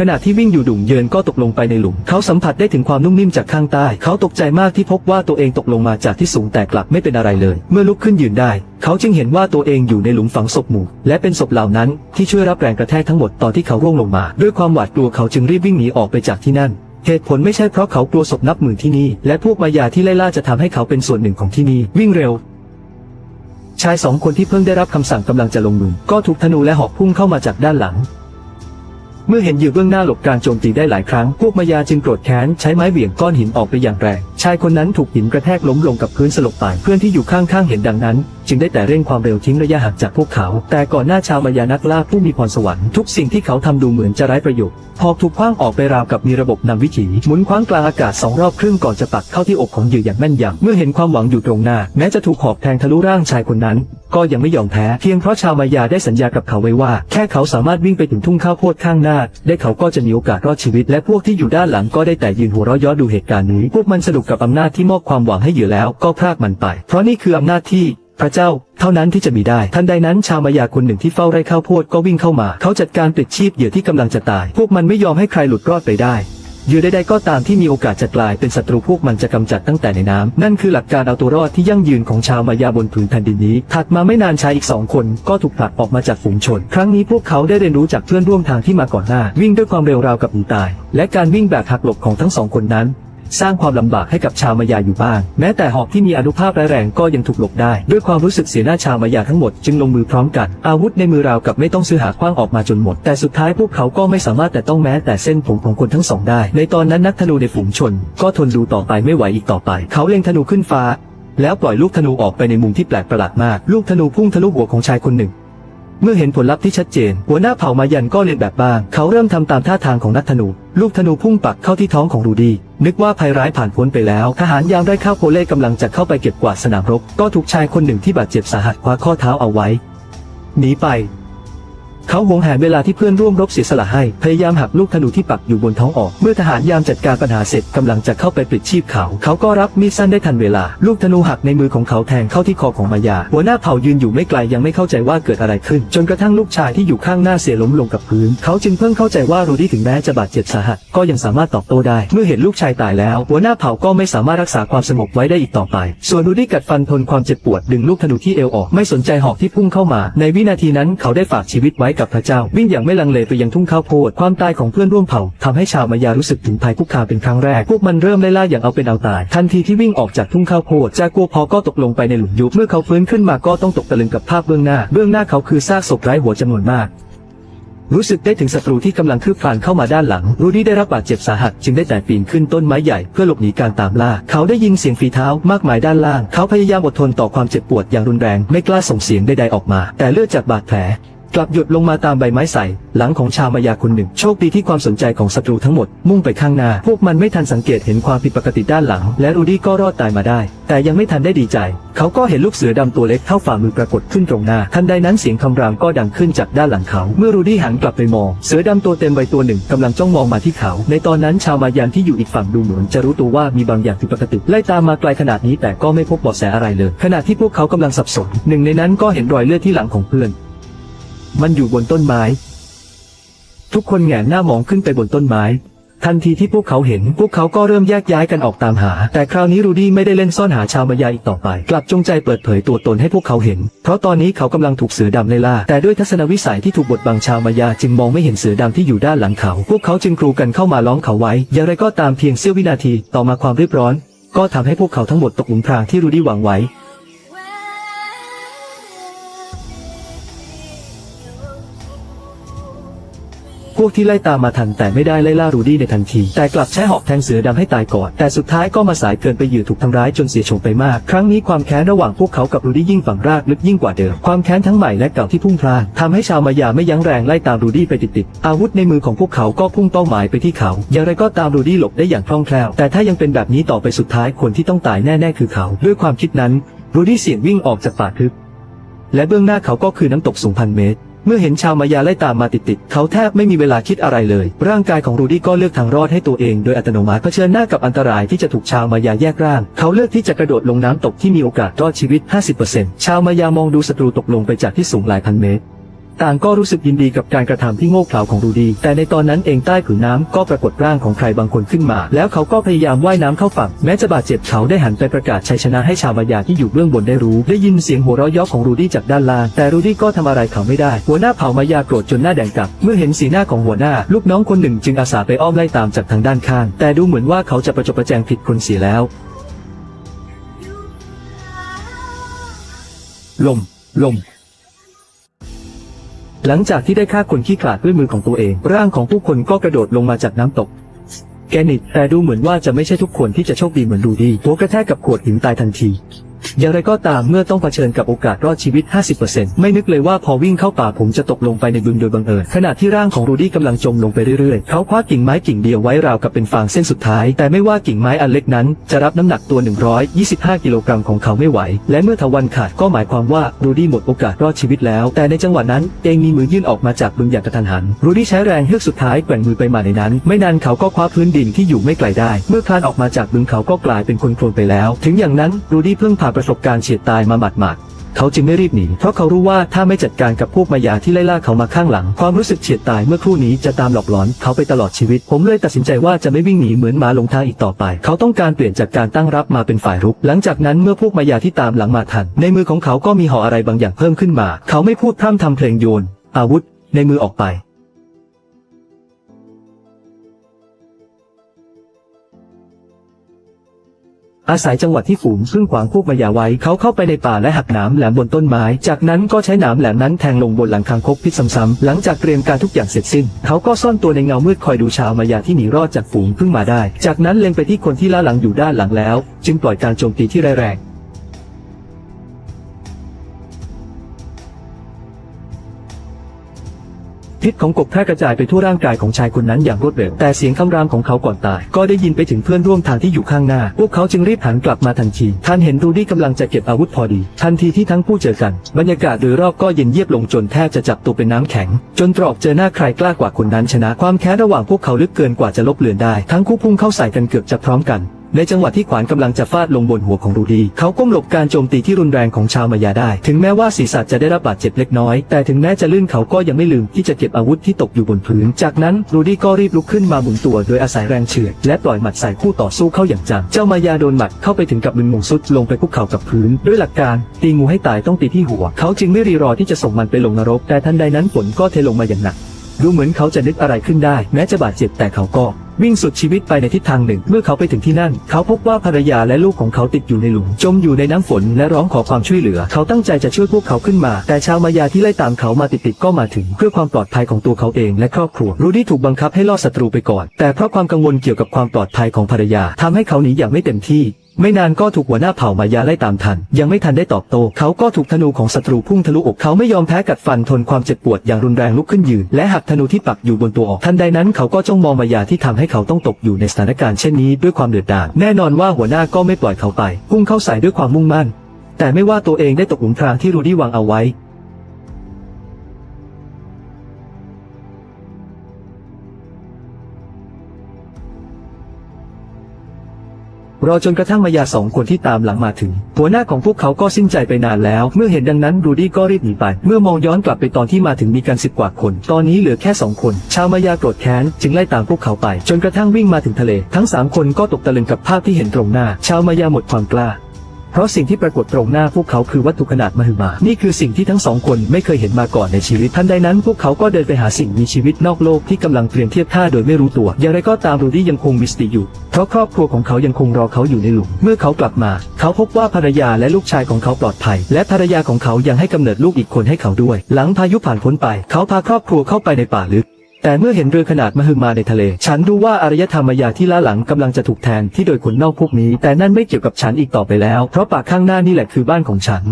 ขณะที่วิ่งอยู่ดุ่มเยินก็ตกลงไปในหลุม เขาสัมผัสได้ถึงความนุ่มนิ่มจากข้างใต้ เขาตกใจมากที่พบว่าตัวเองตกลงมาจากที่สูงแต่กลับไม่เป็นอะไรเลย เมื่อลุกขึ้นยืนได้ เขาจึงเห็นว่าตัวเองอยู่ในหลุมฝังศพหมู่ และเป็นศพเหล่านั้นที่ช่วยรับแรงกระแทกทั้งหมดตอนที่เขาร่วงลงมา ด้วยความหวาดกลัวเขาจึงรีบวิ่งหนีออกไปจากที่นั่นเหตุผลไม่ใช่เพราะเขากลัวศพนับหมื่นที่นี่ และพวกมายาที่ไล่ล่าจะทำให้เขาเป็นส่วนหนึ่งของที่นี่วิ่งเร็ว ชายสองคนที่เพิ่งได้รับคำสั่งกำลังจะลงมือก็ถูกธนูและหอกพุ่งเข้ามาจากด้านหลัง เมื่อเห็นเหยื่อเบื้องหน้าหลบการโจมตีได้หลายครั้ง พวกมายาจึงโกรธแค้นใช้ไม้เหวี่ยงก้อนหินออกไปอย่างแรง ชายคนนั้นถูกหินกระแทกล้มลงกับพื้นสลบตายเพื่อนที่อยู่ข้างๆเห็นดังนั้น จึงได้แต่เร่งความเร็วทิ้งระยะห่างจากพวกเขา แต่ก่อนหน้าชาวมายานักล่าผู้มีพรสวรรค์ทุกสิ่งที่เขาทำดูเหมือนจะไร้ประโยชน์หอกถูกคว้างออกไปราวกับมีระบบนำวิถีหมุนคว้างกลางอากาศสองรอบครึ่งก่อนจะปักเข้าที่อกของเหยื่ออย่างแม่นยำเมื่อเห็นความหวังอยู่ตรงหน้า แม้จะถูกหอกแทงทะลุร่างชายคนนั้น ก็ยังไม่ยอมแพ้เพียงเพราะชาวมายาได้สัญญากับเขาไว้ว่า แค่เขาสามารถวิ่งไปถึงทุ่งข้าวโพดข้างหน้า ได้เขาก็จะมีโอกาสรอดชีวิต และพวกที่อยู่ด้านหลังก็ได้แต่ยืนหัวเราะเย้อดูเหตุการณ์นี้พวกมันสนุกกับอำนาจที่มอบความหวังให้เหยื่อแล้วก็พรากมันไป เพราะนี่คืออำนาจที่ พระเจ้า เท่านั้นที่จะมีได้ ทันใดนั้นชาวมายาคนหนึ่งที่เฝ้าไร่ข้าวโพดก็วิ่งเข้ามา เขาจัดการปลิดชีพเหยื่อที่กำลังจะตาย พวกมันไม่ยอมให้ใครหลุดรอดไปได้เหยื่อใดๆก็ตามที่มีโอกาสจะกลายเป็นศัตรูพวกมันจะกำจัดตั้งแต่ในน้ำนั่นคือหลักการเอาตัวรอดที่ยั่งยืนของชาวมายาบนผืนแผ่นดินนี้ ถัดมาไม่นานชายอีกสองคนก็ถูกผลักออกมาจากฝูงชน ครั้งนี้พวกเขาได้เรียนรู้จากเพื่อนร่วมทางที่มาก่อนหน้า วิ่งด้วยความเร็วราวกับหนีตาย และการวิ่งแบบหักหลบของทั้งสองคนนั้น สร้างความลำบากให้กับชาวมายาอยู่บ้าง แม้แต่หอกที่มีอนุภาพร้ายแรงก็ยังถูกหลบได้ ด้วยความรู้สึกเสียหน้าชาวมายาทั้งหมดจึงลงมือพร้อมกัน อาวุธในมือราวกับไม่ต้องซื้อหาคว้างออกมาจนหมด แต่สุดท้ายพวกเขาก็ไม่สามารถแต่ต้องแม้แต่เส้นผมของคนทั้งสองได้ ในตอนนั้นนักธนูในฝูงชน ก็ทนดูต่อไปไม่ไหวอีกต่อไป เขาเล็งธนูขึ้นฟ้า แล้วปล่อยลูกธนูออกไปในมุมที่แปลกประหลาดมาก ลูกธนูพุ่งทะลุหัวของชายคนหนึ่ง เมื่อเห็นผลลัพธ์ที่ชัดเจน หัวหน้าเผ่ามายันก็เรียนแบบบ้าง เขาเริ่มทำตามท่าทางของนักธนู ลูกธนูพุ่งปักเข้าที่ท้องของรูดี นึกว่าภัยร้ายผ่านพ้นไปแล้ว ทหารยามได้ข้าวโพเล่กำลังจะเข้าไปเก็บกวาดสนามรบ ก็ถูกชายคนหนึ่งที่บาดเจ็บสาหัสคว้าข้อเท้าเอาไว้หนีไป เขาหวงแหนเวลาที่เพื่อนร่วมรบเสียสละให้ พยายามหักลูกธนูที่ปักอยู่บนท้องออก เมื่อทหารยามจัดการปัญหาเสร็จกำลังจะเข้าไปปลิดชีพเขา เขาก็รับมีดสั้นได้ทันเวลา ลูกธนูหักในมือของเขาแทงเข้าที่คอของมายา หัวหน้าเผ่ายืนอยู่ไม่ไกลยังไม่เข้าใจว่าเกิดอะไรขึ้น จนกระทั่งลูกชายที่อยู่ข้างหน้าเสียล้มลงกับพื้น เขาจึงเพิ่งเข้าใจว่ารูดี้ถึงแม้จะบาดเจ็บสาหัส ก็ยังสามารถตอบโต้ได้ เมื่อเห็นลูกชายตายแล้ว หัวหน้าเผ่าก็ไม่สามารถรักษาความสงบไว้ได้อีกต่อไป ส่วนรูดี้กัดฟันทนความเจ็บปวดดึงลูกธนูที่เอวออก ไม่สนใจหอกที่พุ่งเข้ามา ในวินาทีนั้นเขาได้ฝากชีวิตไว้กับพระเจ้า วิ่งอย่างไม่ลังเลไปยังทุ่งข้าวโพดความตายของเพื่อนร่วมเผ่าทำให้ชาวมายารู้สึกถึงภัยคุกคามเป็นครั้งแรก พวกมันเริ่มไล่ล่าอย่างเอาเป็นเอาตาย ทันทีที่วิ่งออกจากทุ่งข้าวโพดจากัวพอก็ตกลงไปในหลุมยุบเมื่อเขาฟื้นขึ้นมาก็ต้องตกตะลึงกับภาพเบื้องหน้า เบื้องหน้าเขาคือซากศพไร้หัวจำนวนมากรู้สึกได้ถึงศัตรูที่กำลังคืบคลานเข้ามาด้านหลัง รูดี้ได้รับบาดเจ็บสาหัส จึงได้แต่ปีนขึ้นต้นไม้ใหญ่เพื่อหลบหนีการตามล่า เขาได้ยินเสียงฝีเท้ามากมายด้านล่าง เขาพยายามอดทนต่อความเจ็บปวดอย่างรุนแรง ไม่กล้าส่งเสียงใดๆออกมา แต่เลือดจากบาดแผล กลับหยดลงมาตามใบไม้ใส่หลังของชาวมายาคนหนึ่ง โชคดีที่ความสนใจของศัตรูทั้งหมด มุ่งไปข้างหน้า พวกมันไม่ทันสังเกตเห็นความผิดปกติด้านหลัง และรูดี้ก็รอดตายมาได้ แต่ยังไม่ทันได้ดีใจ เขาก็เห็นลูกเสือดำตัวเล็กเท่าฝ่ามือปรากฏขึ้นตรงหน้า ทันใดนั้นเสียงคำรามก็ดังขึ้นจากด้านหลังเขา เมื่อรูดี้หันกลับไปมอง เสือดำตัวเต็มใบตัวหนึ่งกำลังจ้องมองมาที่เขา ในตอนนั้นชาวมายานที่อยู่อีกฝั่งดูเหมือนจะรู้ตัวว่ามีบางอย่างผิดปกติ ไล่ตามมาไกลขนาดนี้แต่ก็ไม่พบเบาะแสอะไรเลย ขณะที่พวกเขากำลังสับสน หนึ่งในนั้นก็เห็นรอยเลือดที่หลังของเพื่อน มันอยู่บนต้นไม้ ทุกคนแหงนหน้ามองขึ้นไปบนต้นไม้ ทันทีที่พวกเขาเห็น พวกเขาก็เริ่มแยกย้ายกันออกตามหา แต่คราวนี้รูดี้ไม่ได้เล่นซ่อนหาชาวมายาอีกต่อไป กลับจงใจเปิดเผยตัวตนให้พวกเขาเห็น เพราะตอนนี้เขากำลังถูกเสือดำไล่ล่า แต่ด้วยทัศนวิสัยที่ถูกบดบังชาวมายาจึงมองไม่เห็นเสือดำที่อยู่ด้านหลังเขา พวกเขาจึงกรูกันเข้ามาล้อมเขาไว้ อย่างไรก็ตามเพียงเสี้ยววินาที ต่อมาความรีบร้อน ก็ทำให้พวกเขาทั้งหมดตกหลุมพรางที่รูดี้วางไว้ วกที่ไล่ตามมาทันแต่ไม่ได้ไล่ล่ารูดี้ในทันที แต่กลับใช้หอกแทงเสือดำให้ตายก่อน แต่สุดท้ายก็มาสายเกินไปเหยื่อถูกทำร้ายจนเสียโฉมไปมาก ครั้งนี้ความแค้นระหว่างพวกเขากับรูดี้ยิ่งฝังรากลึกยิ่งกว่าเดิม ความแค้นทั้งใหม่และเก่าที่พุ่งพล่านทำให้ชาวมายาไม่ยั้งแรงไล่ตามรูดี้ไปติดๆอาวุธในมือของพวกเขาก็พุ่งเป้าหมายไปที่เขา อย่างไรก็ตามรูดี้หลบได้อย่างคล่องแคล่ว แต่ถ้ายังเป็นแบบนี้ต่อไปสุดท้ายคนที่ต้องตายแน่ๆคือเขา ด้วยความคิดนั้นรูดี้เสี่ยงวิ่งออกจากป่าทึบและเบื้องหน้าเขาก็คือน้ำตกสูงพันเมตร เมื่อเห็นชาวมายาไล่ตามมาติดๆเขาแทบไม่มีเวลาคิดอะไรเลย ร่างกายของรูดี้ก็เลือกทางรอดให้ตัวเองโดยอัตโนมัติเผชิญหน้ากับอันตรายที่จะถูกชาวมายาแยกร่าง เขาเลือกที่จะกระโดดลงน้ำตกที่มีโอกาสรอดชีวิต 50%ชาวมายามองดูศัตรูตกลงไปจากที่สูงหลายพันเมตร ต่างก็รู้สึกยินดีกับการกระทำที่โง่เขลาของรูดี แต่ในตอนนั้นเองใต้ผืนน้ำก็ปรากฏร่างของใครบางคนขึ้นมา แล้วเขาก็พยายามว่ายน้ำเข้าฝั่ง แม้จะบาดเจ็บเขาได้หันไปประกาศชัยชนะให้ชาวมายาที่อยู่เบื้องบนได้รู้ ได้ยินเสียงหัวเราะยาะของรูดี้จากด้านล่าง แต่รูดี้ก็ทำอะไรเขาไม่ได้ หัวหน้าเผ่ามายาโกรธจนหน้าแดงกลับ เมื่อเห็นสีหน้าของหัวหน้า ลูกน้องคนหนึ่งจึงอาสาไปอ้อมไล่ตามจากทางด้านข้าง แต่ดูเหมือนว่าเขาจะประจบประแจงผิดคนเสียแล้ว ลม ลม หลังจากที่ได้ฆ่าคนขี้ขลาดด้วยมือของตัวเอง ร่างของผู้คนก็กระโดดลงมาจากน้ำตก แกนิดแต่ดูเหมือนว่าจะไม่ใช่ทุกคนที่จะโชคดีเหมือนดูดีหัวกระแทกกับขวดหินตายทันที อย่างไรก็ตามเมื่อต้องเผชิญกับโอกาสรอดชีวิต 50%ไม่นึกเลยว่าพอวิ่งเข้าป่าผมจะตกลงไปในบึงโดยบังเอิญขณะที่ร่างของรูดี้กำลังจมลงไปเรื่อยๆ เขาคว้ากิ่งไม้กิ่งเดียวไว้ราวกับเป็นฟางเส้นสุดท้าย แต่ไม่ว่ากิ่งไม้อันเล็กนั้น จะรับน้ำหนักตัว 125 กิโลกรัมของเขาไม่ไหว และเมื่อทวันขาดก็หมายความว่ารูดี้หมดโอกาสรอดชีวิตแล้ว แต่ในจังหวะนั้นเองมีมือยื่นออกมาจากบึงอย่างกระทันหัน รูดี้ใช้แรงเฮือกสุดท้ายแกว่งมือไปมาในนั้น ไม่นานเขาก็คว้าพื้นดินที่อยู่ไม่ไกลได้ เมื่อคลานออกมาจากบึงเขาก็กลายเป็นคนโคลนไปแล้ว ถึงอย่างนั้นรูดี้เพิ่งผ่านประสบการณ์เฉียดตายมาหมาดๆเขาจึงไม่รีบหนีเพราะเขารู้ว่าถ้าไม่จัดการกับพวกมายาที่ไล่ล่าเขามาข้างหลัง ความรู้สึกเฉียดตายเมื่อครู่นี้จะตามหลอกหลอนเขาไปตลอดชีวิต ผมเลยตัดสินใจว่าจะไม่วิ่งหนีเหมือนหมาหลงทางอีกต่อไป เขาต้องการเปลี่ยนจากการตั้งรับมาเป็นฝ่ายรุก หลังจากนั้นเมื่อพวกมายาที่ตามหลังมาทัน ในมือของเขาก็มีห่ออะไรบางอย่างเพิ่มขึ้นมา เขาไม่พูดพร่ำทำเพลงโยนอาวุธ ในมือออกไป อาศัยจังหวะที่ฝูงพึ่งขวางพวกมายาไว้ เขาเข้าไปในป่าและหักหนามแหลมบนต้นไม้ จากนั้นก็ใช้หนามแหลมนั้นแทงลงบนหลังคางคกพิษซ้ำๆหลังจากเตรียมการทุกอย่างเสร็จสิ้น เขาก็ซ่อนตัวในเงามืดคอยดูชาวมายาที่หนีรอดจากฝูงพึ่งมาได้ จากนั้นเล็งไปที่คนที่ล่าหลังอยู่ด้านหลังแล้ว จึงปล่อยการโจมตีที่ร้ายแรง พิษของกบแพร่กระจายไปทั่วร่างกายของชายคนนั้นอย่างรวดเร็ว แต่เสียงคำรามของเขาก่อนตาย ก็ได้ยินไปถึงเพื่อนร่วมทางที่อยู่ข้างหน้า พวกเขาจึงรีบหันกลับมาทันที ท่านเห็นรูดี้กำลังจะเก็บอาวุธพอดี ทันทีที่ทั้งคู่เจอกัน บรรยากาศโดยรอบก็เย็นเยียบลงจนแทบจะจับตัวเป็นน้ำแข็ง จนตรอกเจอหน้าใครกล้ากว่าคนนั้นชนะ ความแค้นระหว่างพวกเขาลึกเกินกว่าจะลบเลือนได้ ทั้งคู่พุ่งเข้าใส่กันเกือบจะพร้อมกัน ในจังหวะที่ขวานกำลังจะฟาดลงบนหัวของรูดี เขาก้มหลบการโจมตีที่รุนแรงของชาวมายาได้ ถึงแม้ว่าศีรษะจะได้รับบาดเจ็บเล็กน้อย แต่ถึงแม้จะลื่นเขาก็ยังไม่ลืมที่จะเก็บอาวุธที่ตกอยู่บนพื้น จากนั้นรูดี้ก็รีบลุกขึ้นมาหมุนตัวโดยอาศัยแรงเฉื่อยและปล่อยหมัดใส่คู่ต่อสู้เข้าอย่างจัง เจ้ามายาโดนหมัดเข้าไปถึงกับมึนงงสุดลงไปคุกเข่ากับพื้น ด้วยหลักการ ตีงูให้ตายต้องตีที่หัว เขาจึงไม่รีรอที่จะส่งมันไปลงนรก แต่ทันใดนั้นฝนก็เทลงมาอย่างหนัก ดูเหมือนเขาจะนึกอะไรขึ้นได้ แม้จะบาดเจ็บแต่เขาก็ วิ่งสุดชีวิตไปในทิศทางหนึ่ง เมื่อเขาไปถึงที่นั่น เขาพบว่าภรรยาและลูกของเขาติดอยู่ในหลุม จมอยู่ในน้ำฝนและร้องขอความช่วยเหลือ เขาตั้งใจจะช่วยพวกเขาขึ้นมา แต่ชาวมายาที่ไล่ตามเขามาติดๆก็มาถึง เพื่อความปลอดภัยของตัวเขาเองและครอบครัว รูดี้ถูกบังคับให้ล่อศัตรูไปก่อน แต่เพราะความกังวลเกี่ยวกับความปลอดภัยของภรรยาทำให้เขาหนีอย่างไม่เต็มที่ ไม่นานก็ถูกหัวหน้าเผ่ามายาไล่ตามทัน ยังไม่ทันได้ตอบโต้เขาก็ถูกธนูของศัตรูพุ่งทะลุอกเขาไม่ยอมแพ้กัดฟันทนความเจ็บปวดอย่างรุนแรงลุกขึ้นยืน และหักธนูที่ปักอยู่บนตัวออกทันใดนั้นเขาก็จ้องมองมายาที่ทำให้เขาต้องตกอยู่ในสถานการณ์เช่นนี้ด้วยความเดือดดาลแน่นอนว่าหัวหน้าก็ไม่ปล่อยเขาไป พุ่งเข้าใส่ด้วยความมุ่งมั่น แต่ไม่ว่าตัวเองได้ตกหลุมพรางที่รูดี้วางเอาไว้ รอจนกระทั่งมายาสองคนที่ตามหลังมาถึง หัวหน้าของพวกเขาก็สิ้นใจไปนานแล้ว เมื่อเห็นดังนั้นรูดี้ก็รีบหนีไป เมื่อมองย้อนกลับไปตอนที่มาถึงมีกันสิบกว่าคน ตอนนี้เหลือแค่สองคน ชาวมายาโกรธแค้นจึงไล่ตามพวกเขาไป จนกระทั่งวิ่งมาถึงทะเล ทั้งสามคนก็ตกตะลึงกับภาพที่เห็นตรงหน้า ชาวมายาหมดความกล้า เพราะสิ่งที่ปรากฏตรงหน้าพวกเขาคือวัตถุขนาดมหึมา นี่คือสิ่งที่ทั้งสองคนไม่เคยเห็นมาก่อนในชีวิต ทันใดนั้นพวกเขาก็เดินไปหาสิ่งมีชีวิตนอกโลกที่กำลังเตรียมเทียบท่าโดยไม่รู้ตัว อย่างไรก็ตามรูดี้ยังคงมีสติอยู่ เพราะครอบครัวของเขายังคงรอเขาอยู่ในหลุม เมื่อเขากลับมา เขาพบว่าภรรยาและลูกชายของเขาปลอดภัย และภรรยาของเขายังให้กำเนิดลูกอีกคนให้เขาด้วย หลังพายุผ่านพ้นไป เขาพาครอบครัวเข้าไปในป่าลึก แต่เมื่อเห็นเรือขนาดมหึมาในทะเล ฉันรู้ว่าอารยธรรมายาที่ล้าหลังกำลังจะถูกแทนที่โดยคนนอกพวกนี้ แต่นั่นไม่เกี่ยวกับฉันอีกต่อไปแล้ว เพราะป่าข้างหน้านี่แหละคือบ้านของฉัน